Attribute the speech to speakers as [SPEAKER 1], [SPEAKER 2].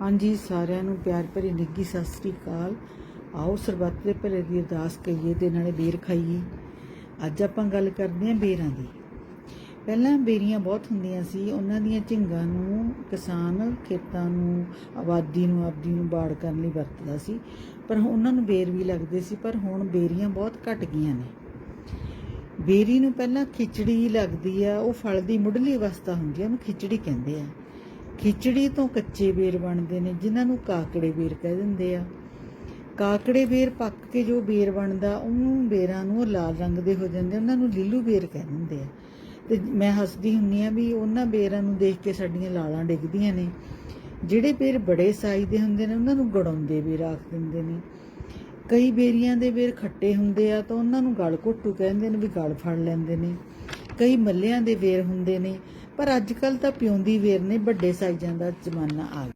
[SPEAKER 1] ਹਾਂਜੀ, ਸਾਰਿਆਂ ਨੂੰ ਪਿਆਰ ਭਰੀ ਨਿੱਘੀ ਸਤਿ ਸ੍ਰੀ ਅਕਾਲ। ਆਓ, ਸਰਬੱਤ ਦੇ ਭਲੇ ਦੀ ਅਰਦਾਸ ਕਰੀਏ ਤੇ ਨਾਲੇ ਬੇਰ ਖਾਈਏ। ਅੱਜ ਆਪਾਂ ਗੱਲ ਕਰਦੇ ਹਾਂ ਬੇਰਾਂ ਦੀ। ਪਹਿਲਾਂ ਬੇਰੀਆਂ ਬਹੁਤ ਹੁੰਦੀਆਂ ਸੀ। ਉਹਨਾਂ ਦੀਆਂ ਝਿੰਗਾਂ ਨੂੰ ਕਿਸਾਨ ਖੇਤਾਂ ਨੂੰ, ਆਬਾਦੀ ਨੂੰ, ਆਪਦੀ ਨੂੰ ਬਾੜ ਕਰਨ ਲਈ ਵਰਤਦਾ ਸੀ। ਪਰ ਉਹਨਾਂ ਨੂੰ ਬੇਰ ਵੀ ਲੱਗਦੇ ਸੀ, ਪਰ ਹੁਣ ਬੇਰੀਆਂ ਬਹੁਤ ਘਟ ਗਈਆਂ ਨੇ। ਬੇਰੀ ਨੂੰ ਪਹਿਲਾਂ ਖਿਚੜੀ ਲੱਗਦੀ ਆ, ਉਹ ਫਲ ਦੀ ਮੁੱਢਲੀ ਅਵਸਥਾ ਹੁੰਦੀ ਆ, ਉਹਨੂੰ ਖਿਚੜੀ ਕਹਿੰਦੇ ਆ। ਖਿਚੜੀ ਤੋਂ ਕੱਚੇ ਬੇਰ ਬਣਦੇ ਨੇ, ਜਿਨ੍ਹਾਂ ਨੂੰ ਕਾਕੜੇ ਬੇਰ ਕਹਿ ਦਿੰਦੇ ਆ। ਕਾਕੜੇ ਬੇਰ ਪੱਕ ਕੇ ਜੋ ਬੇਰ ਬਣਦਾ, ਉਹ ਬੇਰਾਂ ਨੂੰ ਉਹ ਲਾਲ ਰੰਗ ਦੇ ਹੋ ਜਾਂਦੇ ਉਹਨਾਂ ਨੂੰ ਲੀਲੂ ਬੇਰ ਕਹਿ ਦਿੰਦੇ ਆ। ਤੇ ਮੈਂ ਹੱਸਦੀ ਹੁੰਨੀ ਆ ਵੀ ਉਹਨਾਂ ਬੇਰਾਂ ਨੂੰ ਦੇਖ ਕੇ ਸਾਡੀਆਂ ਲਾਲਾਂ ਡਿੱਗਦੀਆਂ ਨੇ। ਜਿਹੜੇ ਬੇਰ ਬੜੇ ਸਾਈਜ਼ ਦੇ ਹੁੰਦੇ ਨੇ, ਉਹਨਾਂ ਨੂੰ ਗੜਾਉਂਦੇ ਵੀ ਰੱਖ ਦਿੰਦੇ ਨੇ। ਕਈ ਬੇਰੀਆਂ ਦੇ ਬੇਰ ਖੱਟੇ ਹੁੰਦੇ ਆ, ਤਾਂ ਉਹਨਾਂ ਨੂੰ ਗਲ ਘੋਟੂ ਕਹਿੰਦੇ ਨੇ ਵੀ ਗਲ ਫੜ ਲੈਂਦੇ ਨੇ। ਕਈ ਮੱਲਿਆਂ ਦੇ ਬੇਰ ਹੁੰਦੇ ਨੇ ਪਰ ਅੱਜ ਕੱਲ ਤਾਂ ਪਿਉਂਦੀ ਵੇਰ ਨੇ ਵੱਡੇ ਸਾਈਜ਼ਾਂ ਦਾ ਜ਼ਮਾਨਾ ਆ ਗਿਆ